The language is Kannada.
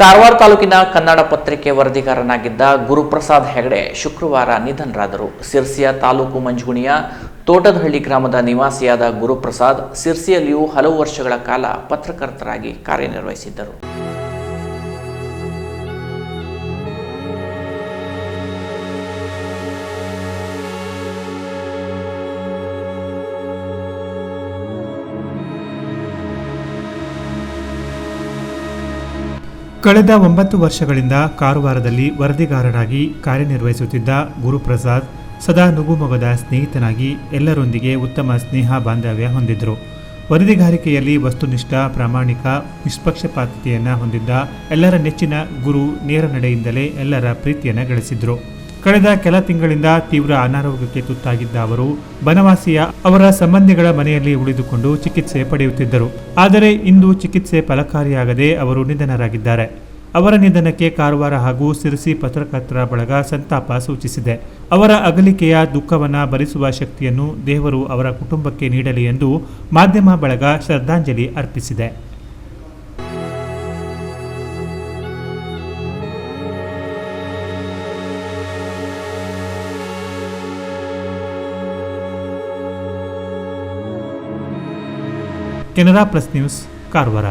ಕಾರವಾರ ತಾಲೂಕಿನ ಕನ್ನಡ ಪತ್ರಿಕೆ ವರದಿಗಾರನಾಗಿದ್ದ ಗುರುಪ್ರಸಾದ್ ಹೆಗಡೆ ಶುಕ್ರವಾರ ನಿಧನರಾದರು. ಸಿರ್ಸಿಯ ತಾಲೂಕು ಮಂಜುಗುಣಿಯ ತೋಟದಹಳ್ಳಿ ಗ್ರಾಮದ ನಿವಾಸಿಯಾದ ಗುರುಪ್ರಸಾದ್ ಸಿರ್ಸಿಯಲ್ಲಿಯೂ ಹಲವು ವರ್ಷಗಳ ಕಾಲ ಪತ್ರಕರ್ತರಾಗಿ ಕಾರ್ಯನಿರ್ವಹಿಸಿದ್ದರು. ಕಳೆದ ಒಂಬತ್ತು ವರ್ಷಗಳಿಂದ ಕಾರವಾರದಲ್ಲಿ ವರದಿಗಾರರಾಗಿ ಕಾರ್ಯನಿರ್ವಹಿಸುತ್ತಿದ್ದ ಗುರುಪ್ರಸಾದ್, ಸದಾ ನುಗುಮೊಗದ ಸ್ನೇಹಿತನಾಗಿ ಎಲ್ಲರೊಂದಿಗೆ ಉತ್ತಮ ಸ್ನೇಹ ಬಾಂಧವ್ಯ ಹೊಂದಿದ್ದರು ವರದಿಗಾರಿಕೆಯಲ್ಲಿ ವಸ್ತುನಿಷ್ಠ, ಪ್ರಾಮಾಣಿಕ, ನಿಷ್ಪಕ್ಷಪಾತತೆಯನ್ನು ಹೊಂದಿದ್ದ ಎಲ್ಲರ ನೆಚ್ಚಿನ ಗುರು ನೇರ ನಡೆಯಿಂದಲೇ ಎಲ್ಲರ ಪ್ರೀತಿಯನ್ನು ಗಳಿಸಿದ್ರು. ಕಳೆದ ಕೆಲ ತಿಂಗಳಿಂದ ತೀವ್ರ ಅನಾರೋಗ್ಯಕ್ಕೆ ತುತ್ತಾಗಿದ್ದ ಅವರು ಬನವಾಸಿಯ ಅವರ ಸಂಬಂಧಿಗಳ ಮನೆಯಲ್ಲಿ ಉಳಿದುಕೊಂಡು ಚಿಕಿತ್ಸೆ ಪಡೆಯುತ್ತಿದ್ದರು. ಆದರೆ ಇಂದು ಚಿಕಿತ್ಸೆ ಫಲಕಾರಿಯಾಗದೆ ಅವರು ನಿಧನರಾಗಿದ್ದಾರೆ. ಅವರ ನಿಧನಕ್ಕೆ ಕಾರವಾರ ಹಾಗೂ ಸಿರಸಿ ಪತ್ರಕರ್ತರ ಬಳಗ ಸಂತಾಪ ಸೂಚಿಸಿದೆ. ಅವರ ಅಗಲಿಕೆಯ ದುಃಖವನ್ನ ಭರಿಸುವ ಶಕ್ತಿಯನ್ನು ದೇವರು ಅವರ ಕುಟುಂಬಕ್ಕೆ ನೀಡಲಿ ಎಂದು ಮಾಧ್ಯಮ ಬಳಗ ಶ್ರದ್ಧಾಂಜಲಿ ಅರ್ಪಿಸಿದೆ. Canara plus news Karwar.